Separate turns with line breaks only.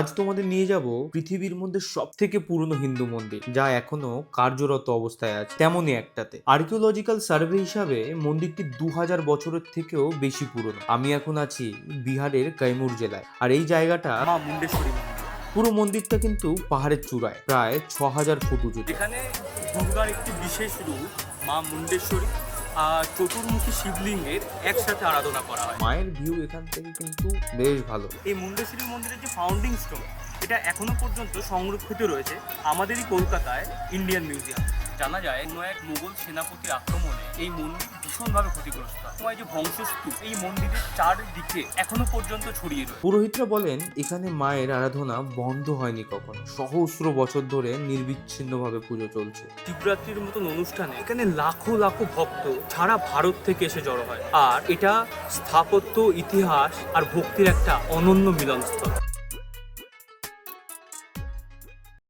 আজ তোমাদের নিয়ে যাব পৃথিবীর মধ্যে সব থেকে পুরনো হিন্দু মন্দির যা এখনও কার্যরত অবস্থায় আছে তেমনই একটাতে। আর্কিওলজিক্যাল সার্ভে হিসাবে মন্দিরটি দু হাজার বছরের থেকেও বেশি পুরনো। আমি এখন আছি বিহারের কৈমুর জেলায় আর এই জায়গাটা
মা মুন্ডেশ্বরী
পুরো মন্দিরটা কিন্তু পাহাড়ের চূড়ায় প্রায় ছ হাজার ফুট উঁচুতে।
যেখানে দুর্গার একটি বিশেষ রূপ মা মুন্ডেশ্বরী। চতুর্মুখী শিবলিঙ্গের একসাথে আরাধনা করা হয়।
মায়ের ভিউ এখান থেকে কিন্তু বেশ ভালো।
এই মুন্ডেশ্বরী মন্দিরের যে ফাউন্ডিং স্টোন এটা এখনও পর্যন্ত সংরক্ষিত রয়েছে আমাদেরই কলকাতায় ইন্ডিয়ান মিউজিয়াম জানা যায় অন্য এক মুঘল সেনাপতির আক্রমণে এই মন্দির ভীষণভাবে ক্ষতিগ্রস্ত হয়। সময় যে ধ্বংসস্তূপ এই মন্দিরের চারদিকে এখনও পর্যন্ত ছড়িয়ে রয়েছে
পুরোহিতরা বলেন এখানে মায়ের আরাধনা বন্ধ হয়নি কখনো। সহস্র বছর ধরে নির্বিচ্ছিন্নভাবে পুজো চলছে।
শিবরাত্রির মতন অনুষ্ঠানে এখানে লাখো লাখো ভক্ত সারা ভারত থেকে এসে জড়ো হয়। আর এটা স্থাপত্য ইতিহাস আর ভক্তির একটা অনন্য মিলনস্থল।